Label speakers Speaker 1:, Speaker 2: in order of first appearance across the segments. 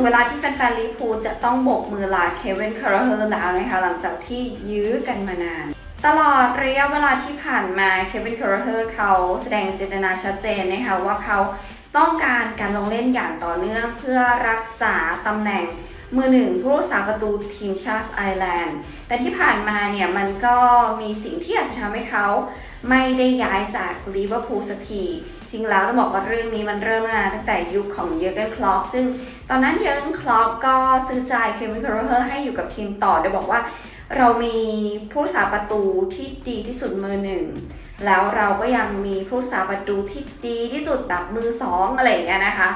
Speaker 1: งเวลาที่แฟนๆลิเวอร์พูลจะต้องโบกมือลาเควินคาร์เฮอร์แล้วนะคะหลังจากที่ยื้อกันมานาน ตลอดระยะเวลาที่ผ่านมาเควินคาร์เฮอร์เขาแสดงเจตนาชัดเจนนะคะว่าเขาต้องการการลงเล่นอย่างต่อเนื่องเพื่อรักษาตำแหน่งมือหนึ่งผู้รักษาประตูทีมชาติไอร์แลนด์ แต่ที่ผ่านมาเนี่ยมันก็มีสิ่งที่อาจจะทำให้เขาไม่ได้ย้ายจากลิเวอร์พูลสักที จริงแล้วต้องบอกว่าเรื่องนี้มันเริ่มมาตั้งแต่ยุคของเยอร์เกนคลอปซึ่งตอนนั้นเยอร์เกนคลอปก็ซื้อใจเควินคาร์เฮอร์ให้อยู่กับทีมต่อโดยบอกว่าเรามีผู้รักษาประตูที่ดีที่สุดมือหนึ่งแล้วเราก็ยังมีผู้รักษาประตูที่ดีที่สุดแบบมือสองอะไรอย่างเงี้ยนะคะ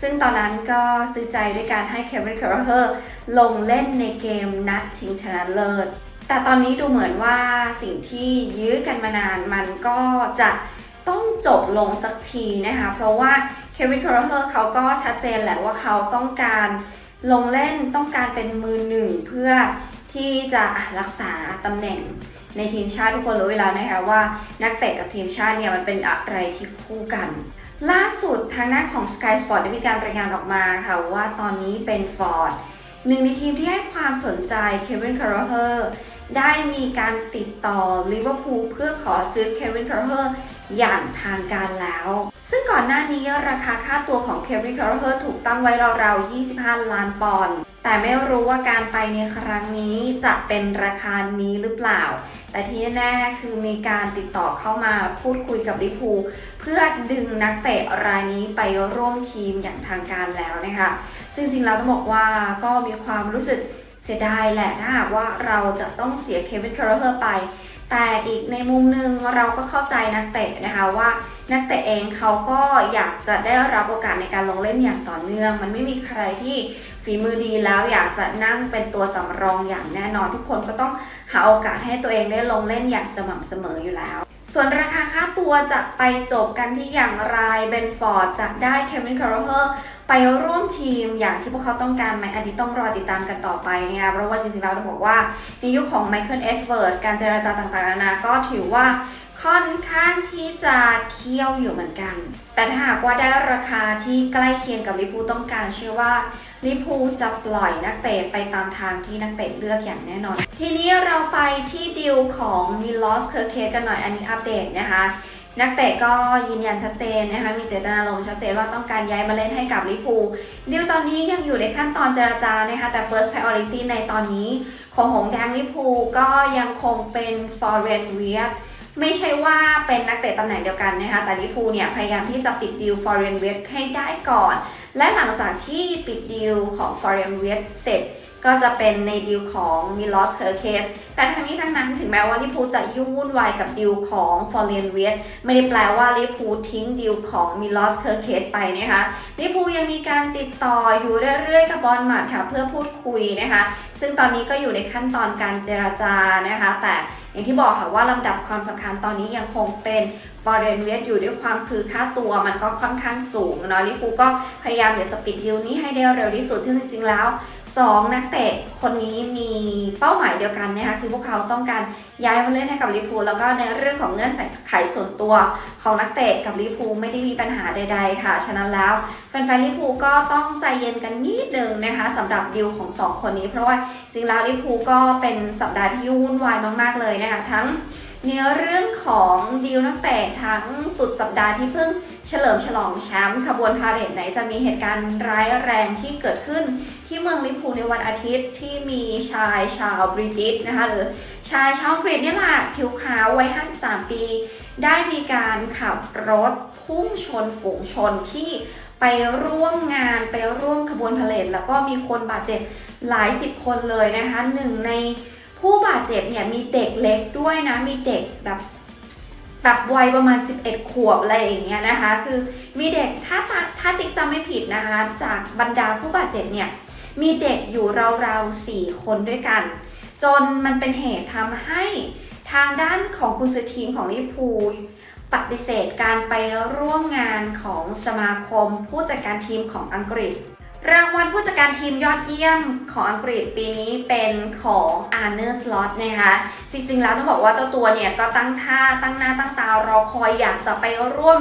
Speaker 1: ซึ่งตอนนั้นก็ซื้อใจด้วยการให้เควินคาร์เฮอร์ลงเล่นในเกมนัดชิงชนะเลิศแต่ตอนนี้ดูเหมือนว่าสิ่งที่ยื้อกันมานานมันก็จะ ต้องจบลงสักทีนะคะ เพราะว่าเควินคาร์เฮอร์เขาก็ชัดเจนแหละว่าเขาต้องการลงเล่นต้องการเป็นมือหนึ่งเพื่อที่จะรักษาตำแหน่งในทีมชาติทุกคนรู้เวแลานะคะว่านักเตะกับทีมชาติเนี่ยมันเป็นอะไรที่คู่กัน ล่าสุดทางหน้าของ Sky Sport ได้มีการรายงานออกมาค่ะว่าตอนนี้เป็นฟอร์ดหนึ่งในทีมที่ให้ความสนใจเควินคาร์เฮอร์ได้มีการติดต่อลิเวอร์พูลเพื่อขอซื้อเควินคาร์เฮอร์ อย่างทางการแล้ว ซึ่งก่อนหน้านี้ราคาค่าตัวของเควินคาร์เฮอร์ถูกตั้งไว้ราวๆ 25 ล้านปอนด์ แต่ไม่รู้ว่าการไปในครั้งนี้จะเป็นราคานี้หรือเปล่า แต่ที่แน่ๆคือมีการติดต่อเข้ามาพูดคุยกับลิพูเพื่อดึงนักเตะรายนี้ไปร่วมทีมอย่างทางการแล้วนะคะ ซึ่งจริงๆแล้วต้องบอกว่าก็มีความรู้สึก เสียดายแหละถ้าหากว่าเราจะต้องเสียเควินคาร์เฮอร์ไป แต่อีกในมุมหนึ่งเราก็เข้าใจนักเตะนะคะว่านักเตะเองเขาก็อยากจะได้รับโอกาสในการลงเล่นอย่างต่อเนื่อง มันไม่มีใครที่ฝีมือดีแล้วอยากจะนั่งเป็นตัวสำรองอย่างแน่นอนทุกคนก็ต้องหาโอกาสให้ตัวเองได้ลงเล่นอย่างสม่ำเสมออยู่แล้ว ส่วนราคาค่าตัวจะไปจบกันที่อย่างไรเบนฟอร์ดจะได้เควินคาร์เฮอร์ ไปร่วมทีมอย่างที่พวกเขาต้องการไหมอันนี้ต้องรอติดตามกันต่อไปนะคะเพราะว่าจริงๆแล้วต้องบอกว่าในยุคของไมเคิลเอ็ดเวิร์ดการเจราจาต่างๆนานาก็ถือว่าค่อนข้างที่จะเคี่ยวอยู่เหมือนกัน แต่ถ้าหากว่าได้ราคาที่ใกล้เคียงกับลิปูต้องการเชื่อว่าลิปูจะปล่อยนักเตะไปตามทางที่นักเตะเลือกอย่างแน่นอน ทีนี้เราไปที่ดิวของมิลอสเคอร์เคสกันหน่อยอันนี้อัปเดตนะคะ นักเตะก็ยืนยันชัดเจนนะคะ มีเจตนารมณ์ชัดเจนว่าต้องการย้ายมาเล่นให้กับลิปูดิวตอนนี้ยังอยู่ในขั้นตอนเจรจานะคะ แต่ first priority ในตอนนี้ของหงแดงลิปูก็ยังคงเป็นฟอร์เรนเวียไม่ใช่ว่าเป็นนักเตะตำแหน่งเดียวกันนะคะ แต่ลิปูเนี่ยพยายามที่จะปิดดีลฟอร์เรนเวียให้ได้ก่อน และหลังจากที่ปิดดีลของฟอร์เรนเวียเสร็จ ก็จะเป็นในดีลของมิลอสเคอร์เคสแต่ทั้งนี้ทั้งนั้นถึงแม้ว่าลิปูจะยุ่งวุ่นวายกับดีลของฟอร์เรนเวียไม่ได้แปลว่าลิปูทิ้งดีลของมิลอสเคอร์เคสไปนะคะลิปูยังมีการติดต่ออยู่เรื่อยๆกับบอลมัดค่ะเพื่อพูดคุยนะคะซึ่งตอนนี้ก็อยู่ในขั้นตอนการเจรจานะคะ แต่อย่างที่บอกค่ะว่าลำดับความสำคัญตอนนี้ยังคงเป็นฟอร์เรนเวียอยู่ด้วยความคือค่าตัวมันก็ค่อนข้างสูงเนาะลิปูก็พยายามอยากจะปิดดีลนี้ให้ได้เร็วที่สุดซึ่งจริงๆแล้ว สองนักเตะคนนี้มีเป้าหมายเดียวกันนะคะคือพวกเขาต้องการย้ายมาเล่นให้กับลิพูลแล้วก็ในเรื่องของเงื่อนไขส่วนตัวของนักเตะกับลิพูไม่ได้มีปัญหาใด ๆ ค่ะ ฉะนั้นแล้วแฟนๆลิพูก็ต้องใจเย็นกันนิดนึงนะคะสำหรับดีลของสองคนนี้ เพราะว่าจริงแล้วลิพูก็เป็นสัปดาห์ที่วุ่นวายมาก ๆเลยนะคะทั้งในเรื่องของดีลนักเตะทั้งสุดสัปดาห์ที่เพิ่ง เฉลิมฉลองแชมป์ขบวนพาเหรดไหนจะมีเหตุการณ์ร้ายแรงที่เกิดขึ้นที่เมืองลิพูในวันอาทิตย์ที่มีชายชาวบริติชนะคะหรือชายชาวอังกนี่แหละผิวขาววัย 53 ปี ได้มีการขับรถพุ่งชนฝูงชนที่ไปร่วมงานไปร่วมขบวนพาเหรดแล้วก็มีคนบาดเจ็บหลายสิบคนเลยนะคะหนึ่งในผู้บาดเจ็บเนี่ยมีเด็กเล็กด้วยนะมีเด็กแบบ แบบวัยประมาณ 11 ขวบอะไรอย่างเงี้ยนะคะ คือมีเด็กถ้าถ้าติ๊กจำไม่ผิดนะคะ จากบรรดาผู้บาดเจ็บเนี่ย มีเด็กอยู่ราวๆ4คนด้วยกัน จนมันเป็นเหตุทำให้ทางด้านของคุณซื้อทีมของลิพูปฏิเสธการไปร่วมงานของสมาคมผู้จัดการทีมของอังกฤษ รางวัลผู้จัดการทีมยอดเยี่ยมของอังกฤษปีนี้เป็นของอาร์เนอร์สล็อตนะคะ จริงๆแล้วต้องบอกว่าเจ้าตัวเนี่ยก็ตั้งท่าตั้งหน้าตั้งตารอคอยอยากจะไปร่วม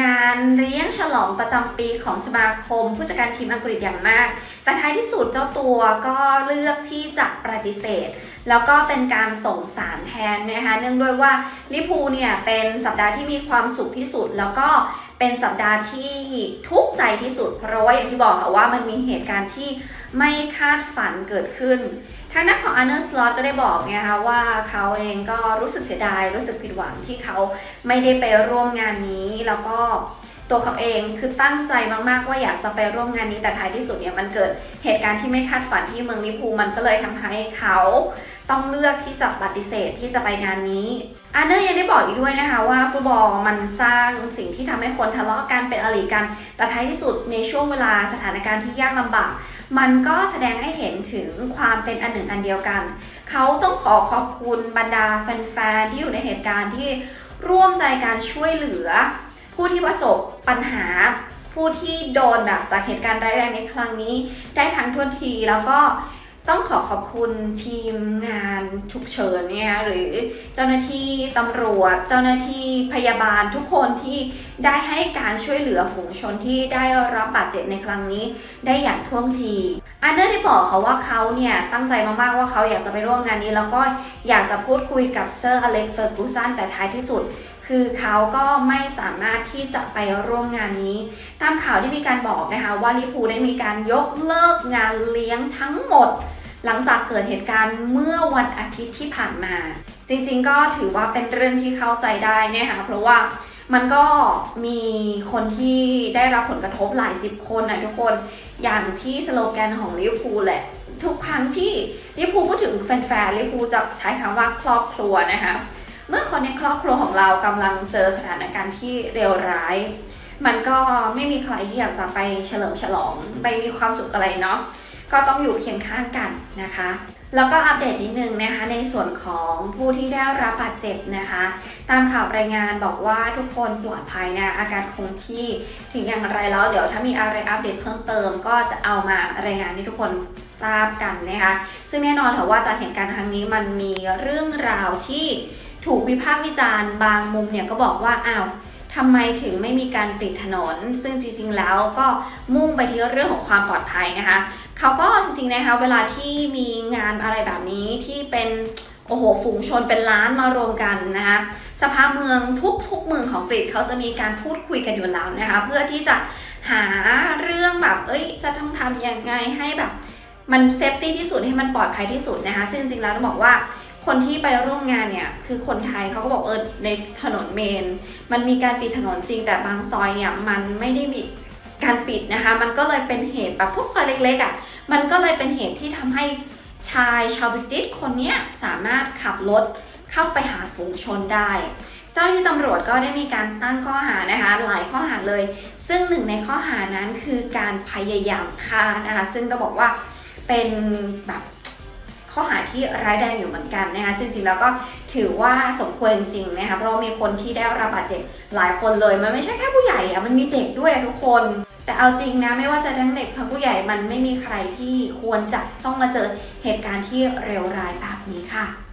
Speaker 1: งานเลี้ยงฉลองประจำปีของสมาคม ผู้จัดการทีมอังกฤษอย่างมาก แต่ท้ายที่สุดเจ้าตัวก็เลือกที่จะปฏิเสธ แล้วก็เป็นการส่งสารแทนนะคะ เนื่องด้วยว่าลิปูเนี่ยเป็นสัปดาห์ที่มีความสุขที่สุดแล้วก็ เป็นสัปดาห์ที่ทุกใจที่สุด เพราะว่าอย่างที่บอกค่ะว่ามันมีเหตุการณ์ที่ไม่คาดฝันเกิดขึ้น ทางด้านของอันเนอร์สลอตก็ได้บอกนะคะว่าเขาเองก็รู้สึกเสียดาย รู้สึกผิดหวังที่เขาไม่ได้ไปร่วมงานนี้แล้วก็ตัวเขาเองคือตั้งใจมากๆว่าอยากจะไปร่วมงานนี้แต่ท้ายที่สุดเนี่ยมันเกิดเหตุการณ์ที่ไม่คาดฝันที่เมืองลิปูมันก็เลยทำให้เขา ต้องเลือกที่จะปฏิเสธที่จะไปงานนี้อันเนอร์ยังได้บอกอีกด้วยนะคะว่าฟุตบอลมันสร้างสิ่งที่ทำให้คนทะเลาะกันเป็นอริกัน แต่ท้ายที่สุดในช่วงเวลาสถานการณ์ที่ยากลำบาก มันก็แสดงให้เห็นถึงความเป็นอันหนึ่งอันเดียวกัน เขาต้องขอขอบคุณบรรดาแฟนๆที่อยู่ในเหตุการณ์ที่ร่วมใจการช่วยเหลือ ผู้ที่ประสบปัญหาผู้ที่โดนแบบจากเหตุการณ์ร้ายแรงในครั้งนี้ ได้ทั้งทวนทีแล้วก็ ต้องขอขอบคุณทีมงานฉุกเฉินเนี่ยหรือเจ้าหน้าที่ตำรวจ เจ้าหน้าที่พยาบาลทุกคนที่ได้ให้การช่วยเหลือฝูงชนที่ได้รับบาดเจ็บในครั้งนี้ ได้อย่างท่วงทีอันเนอร์ได้บอกเขาว่าเขาเนี่ยตั้งใจมากๆว่าเขาอยากจะไปร่วมงานนี้ แล้วก็อยากจะพูดคุยกับเซอร์อเล็กเฟอร์กูสันแต่ท้ายที่สุดคือเขาก็ไม่สามารถที่จะไปร่วมงานนี้ ตามข่าวที่มีการบอกนะคะว่าลิปูได้มีการยกเลิกงานเลี้ยงทั้งหมด หลังจากเกิดเหตุการณ์เมื่อวันอาทิตย์ที่ผ่านมา จริงๆ ก็ถือว่าเป็นเรื่องที่เข้าใจได้นะคะเพราะว่ามันก็มีคนที่ได้รับผลกระทบหลายสิบคนนะทุกคนอย่างที่สโลแกนของลิเวอร์พูลแหละ ทุกครั้งที่ลิเวอร์พูลพูดถึงแฟนๆลิเวอร์พูลจะใช้คำว่าครอบครัวนะคะเมื่อคนในครอบครัวของเรากำลังเจอสถานการณ์ที่เลวร้าย มันก็ไม่มีใครที่อยากจะไปเฉลิมฉลองไปมีความสุขอะไรเนาะ ก็ต้องอยู่เคียงข้างกันนะคะ แล้วก็อัปเดตนิดนึงนะคะ ในส่วนของผู้ที่ได้รับบาดเจ็บนะคะ ตามข่าวรายงานบอกว่าทุกคนปลอดภัยนะอาการคงที่ถึงอย่างไรแล้วเดี๋ยวถ้ามีอะไรอัปเดตเพิ่มเติม ก็จะเอามารายงานให้ทุกคนทราบกันนะคะ ซึ่งแน่นอนค่ะว่าจากเหตุการณ์ครั้งนี้มันมีเรื่องราวที่ถูกวิพากษ์วิจารณ์บางมุมเนี่ยก็บอกว่าอ้าวทำไมถึงไม่มีการปิดถนน ซึ่งจริงๆแล้วก็มุ่งไปที่เรื่องของความปลอดภัยนะคะ เขาก็จริงๆนะคะเวลาที่มีงานอะไรแบบนี้ที่เป็นโอ้โหฝูงชนเป็นล้านมารวมกันนะคะสภาเมืองทุกทุกเมืองของกรีกเขาจะมีการพูดคุยกันอยู่แล้วนะคะเพื่อที่จะหาเรื่องแบบเอ้ยจะต้องทำยังไงให้แบบมันเซฟตี้ที่สุดให้มันปลอดภัยที่สุดนะคะซึ่งจริงๆแล้วต้องบอกว่าคนที่ไปร่วมงานเนี่ยคือคนไทยเขาก็บอกเออในถนนเมน มันมีการปิดถนนจริงแต่บางซอยเนี่ยมันไม่ได้มี การปิดนะคะ มันก็เลยเป็นเหตุแบบพวกซอยเล็กๆอะ่ะมันก็เลยเป็นเหตุที่ทำให้ชายชาวบริติชคนนี้สามารถขับรถเข้าไปหาฝูงชนได้ เจ้าหน้าที่ตำรวจก็ได้มีการตั้งข้อหานะคะ หลายข้อหาเลย ซึ่งหนึ่งในข้อหานั้นคือการพยายามฆ่านะคะ ซึ่งต้องบอกว่าเป็นแบบข้อหาที่ร้ายแรงอยู่เหมือนกันนะคะ ซึ่งจริงๆแล้วก็ ถือว่าสมควรจริงนะคะเพราะมีคนที่ได้รับบาดเจ็บหลายคนเลย มันไม่ใช่แค่ผู้ใหญ่อะมันมีเด็กด้วยทุกคน แต่เอาจริงนะไม่ว่าจะทั้งเด็กทั้งผู้ใหญ่มันไม่มีใครที่ควรจะต้องมาเจอเหตุการณ์ที่เลวร้ายแบบนี้ค่ะ